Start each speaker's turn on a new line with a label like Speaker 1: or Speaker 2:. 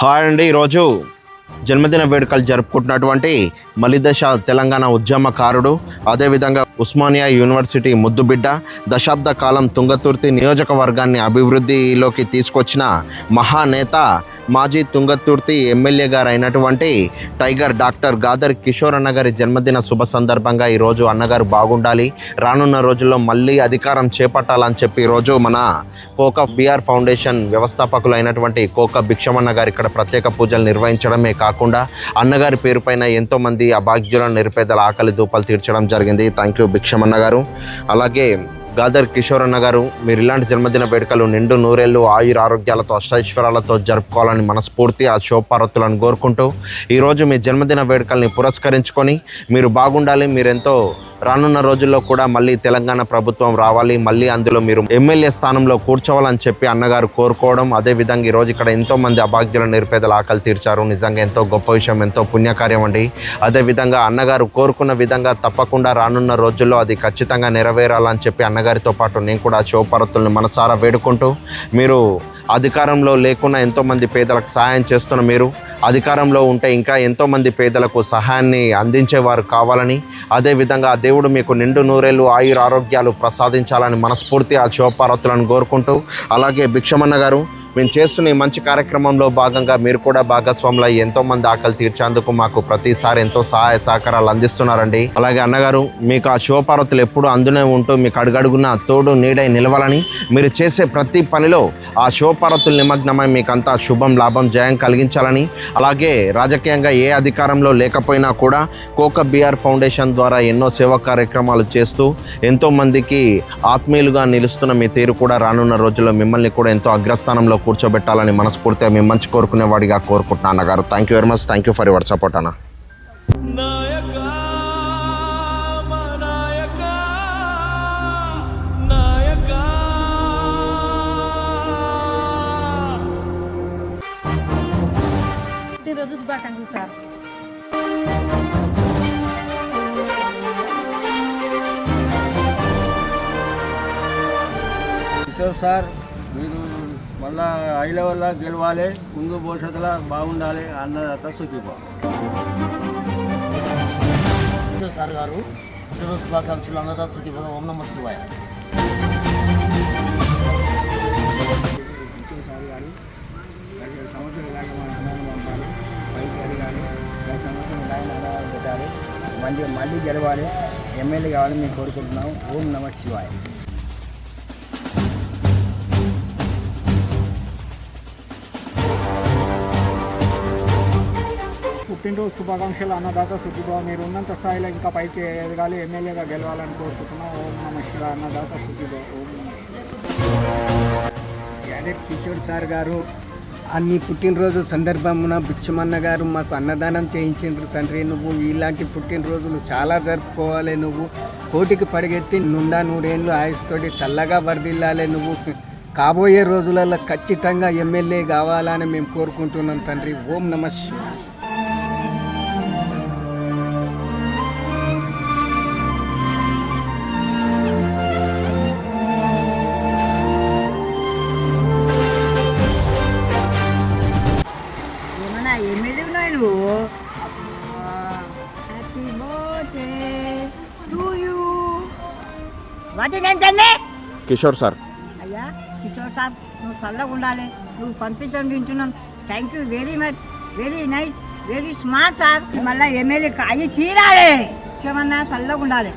Speaker 1: Hi అండి ఈరోజు జన్మదిన వేడుకలు జరుపుకుంటున్నటువంటి మలిదశ తెలంగాణ ఉద్యమకారుడు అదేవిధంగా ఉస్మానియా యూనివర్సిటీ ముద్దుబిడ్డ దశాబ్ద కాలం తుంగతుర్తి నియోజకవర్గాన్ని అభివృద్ధిలోకి తీసుకొచ్చిన మహానేత మాజీ తుంగతుర్తి ఎమ్మెల్యే గారు అయినటువంటి టైగర్ డాక్టర్ గాదర్ కిషోర్ అన్నగారి జన్మదిన శుభ సందర్భంగా ఈరోజు అన్నగారు బాగుండాలి. రానున్న రోజుల్లో మళ్ళీ అధికారం చేపట్టాలని చెప్పి ఈరోజు మన కోక బిఆర్ ఫౌండేషన్ వ్యవస్థాపకులు అయినటువంటి కోక భిక్షమన్న గారు ఇక్కడ ప్రత్యేక పూజలు నిర్వహించడమే కాకుండా కాకుండా అన్నగారి పేరుపైన ఎంతోమంది అభాగ్యులను నిరుపేదల ఆకలి దూపాలు తీర్చడం జరిగింది. థ్యాంక్ యూ భిక్షమన్న గారు. అలాగే గాదర్ కిషోర్ అన్న గారు మీరు ఇలాంటి జన్మదిన వేడుకలు నిండు నూరేళ్ళు ఆయుర ఆరోగ్యాలతో అష్టైశ్వరాలతో జరుపుకోవాలని మనస్ఫూర్తి ఆ శోపారతులను కోరుకుంటూ ఈరోజు మీ జన్మదిన వేడుకల్ని పురస్కరించుకొని మీరు బాగుండాలి మీరెంతో రానున్న రోజుల్లో కూడా మళ్ళీ తెలంగాణ ప్రభుత్వం రావాలి. మళ్ళీ అందులో మీరు ఎమ్మెల్యే స్థానంలో కూర్చోవాలని చెప్పి అన్నగారు కోరుకోవడం అదేవిధంగా ఈరోజు ఇక్కడ ఎంతో మంది అభాగ్యుల నిరుపేదల ఆకలి తీర్చారు. నిజంగా ఎంతో గొప్ప విషయం ఎంతో పుణ్యకార్యం అండి. అదేవిధంగా అన్నగారు కోరుకున్న విధంగా తప్పకుండా రానున్న రోజుల్లో అది ఖచ్చితంగా నెరవేరాలని చెప్పి అన్నగారితో పాటు నేను కూడా శివపరతుల్ని మనసారా వేడుకుంటూ మీరు అధికారంలో లేకున్నా ఎంతోమంది పేదలకు సహాయం చేస్తున్న మీరు అధికారంలో ఉంటే ఇంకా ఎంతోమంది పేదలకు సహాయాన్ని అందించేవారు కావాలని అదేవిధంగా దేవుడు మీకు నిండు నూరేళ్ళు ఆయుర ఆరోగ్యాలు ప్రసాదించాలని మనస్ఫూర్తి ఆ శివపార్వతులను కోరుకుంటూ అలాగే భిక్షమన్న గారు మేము చేస్తున్న ఈ మంచి కార్యక్రమంలో భాగంగా మీరు కూడా భాగస్వాములు అయ్యి ఎంతోమంది ఆకలి తీర్చేందుకు మాకు ప్రతిసారి ఎంతో సహాయ సహకారాలు అందిస్తున్నారండి. అలాగే అన్నగారు మీకు ఆ శివపార్వతులు ఎప్పుడు అందునే ఉంటూ మీకు అడుగడుగున తోడు నీడై నిలవాలని మీరు చేసే ప్రతి పనిలో ఆ శివపార్వతులు నిమగ్నమై మీకు అంతా శుభం లాభం జయం కలిగించాలని అలాగే రాజకీయంగా ఏ అధికారంలో లేకపోయినా కూడా కోక బీఆర్ ఫౌండేషన్ ద్వారా ఎన్నో సేవా కార్యక్రమాలు చేస్తూ ఎంతోమందికి ఆత్మీయులుగా నిలుస్తున్న మీ తీరు కూడా రానున్న రోజుల్లో మిమ్మల్ని కూడా ఎంతో అగ్రస్థానంలో కూర్చోబెట్టాలని మనస్ఫూర్తిగా మీ మంచి కోరుకునేవాడిగా కోరుకుంటున్నాను అన్నగారు thank you very much thank you for your support అన్న.
Speaker 2: శుభాకాంక్షలు
Speaker 3: కిషోర్ సార్ మీరు మళ్ళా హై లెవెల్లో గెలవాలి ముందు భవిష్యత్తులో బాగుండాలి అన్నదాత సుఖీపో
Speaker 4: కిషోర్ సార్ గారు పుట్టినరోజు శుభాకాంక్షలు అన్నదాత సుఖీ భగ ఓం నమ శివాయ.
Speaker 3: సార్ గారు పది సంవత్సరాలు ఇలాగే పంపాలి పైకి అడగాలి సంవత్సరాలు ఇలాగే పెట్టాలి. మళ్ళీ మళ్ళీ గెలవాలి. ఎమ్మెల్యే కావాలని మేము కోరుకుంటున్నాం. ఓం నమ శివాయ.
Speaker 5: పుట్టినరోజు శుభాకాంక్షలు అన్నదాత సుఖీభావ మీరు ఉన్నంత స్థాయిలో ఇంకా పైకి ఎదగాలి. ఎమ్మెల్యేగా గెలవాలని కోరుకుంటున్నాం. ఓం నమ శివ అన్నదాత సుఖీభావ ఓం
Speaker 6: కిషోర్ సార్ గారు అన్ని పుట్టినరోజు సందర్భమున బిచ్చమన్న గారు మాకు అన్నదానం చేయించిండ్రు. తండ్రి నువ్వు ఇలాంటి పుట్టినరోజులు చాలా జరుపుకోవాలి. నువ్వు కోటికి పడిగెత్తి నుండా నూరేళ్ళు ఆయుస్తోటి చల్లగా వర్దిల్లాలి నువ్వు కాబోయే రోజులలో ఖచ్చితంగా ఎమ్మెల్యే కావాలని మేము కోరుకుంటున్నాం తండ్రి. ఓం నమ శివాయ.
Speaker 2: ఎమ్మెల్యే ఉన్నాయి నువ్వు హ్యాపీ బర్త్డే టు యూ వాటి ఏంటండి
Speaker 1: కిషోర్ సార్.
Speaker 2: అయ్యా కిషోర్ సార్ నువ్వు చల్లగా ఉండాలి. నువ్వు పంపించడం వింటున్నాం thank you very much very nice very smart sir. మళ్ళీ ఎమ్మెల్యే అయ్యి తీరాలి. ఏమన్నా చల్లగా ఉండాలి.